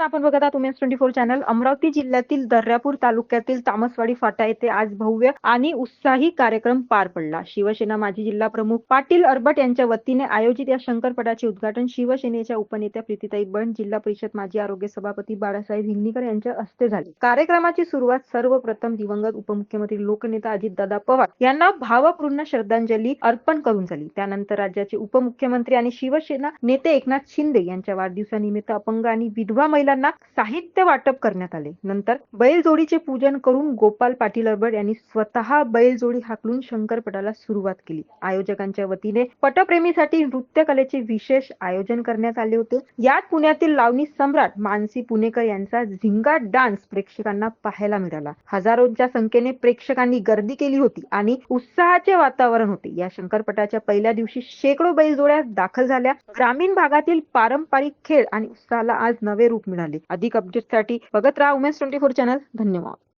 आपण बघत आहात women's twenty four channel. Amravati जिल्ह्यातील दर्यापूर तालुक्यातील तामसवाडी फाटा येथे आज भव्य आणि उत्साही कार्यक्रम पार पडला. शिवसेना माजी जिल्हा प्रमुख पाटील अरबट यांच्या वतीने आयोजित या शंकरपटाचे उद्घाटन शिवसेनेच्या उपनेत्या प्रीतीताई बंड जिल्हा परिषद माजी आरोग्य सभापती बाळासाहेब हिंगणीकर यांच्या हस्ते झाली. कार्यक्रमाची सुरुवात सर्वप्रथम दिवंगत उपमुख्यमंत्री लोकनेता अजितदादा पवार यांना भावपूर्ण श्रद्धांजली अर्पण करून झाली. त्यानंतर राज्याचे उपमुख्यमंत्री आणि शिवसेना नेते एकनाथ शिंदे यांच्या वाढदिवसानिमित्त अपंग आणि विधवा महिला महिलांना साहित्य वाटप करण्यात आले. नंतर बैलजोडीचे पूजन करून गोपाल पाटील अरबड यांनी स्वतः बैलजोडी हाकलून शंकरपटाला सुरुवात केली. आयोजकांच्या वतीने पटप्रेमीसाठी नृत्य कलेचे विशेष आयोजन करण्यात आले होते. यात पुण्यातील लावणी सम्राट मानसी पुणेकर यांचा झिंगा डान्स प्रेक्षकांना पाहायला मिळाला. हजारोंच्या संख्येने प्रेक्षकांनी गर्दी केली होती आणि उत्साहाचे वातावरण होते. या शंकरपटाच्या पहिल्या दिवशी शेकडो बैलजोड्या दाखल झाल्या. ग्रामीण भागातील पारंपरिक खेळ आणि उत्साहाला आज नवे रूप मिळाले. अधिक अपडेटसाठी बघत राहा उमेश ट्वेंटी फोर चॅनल धन्यवाद.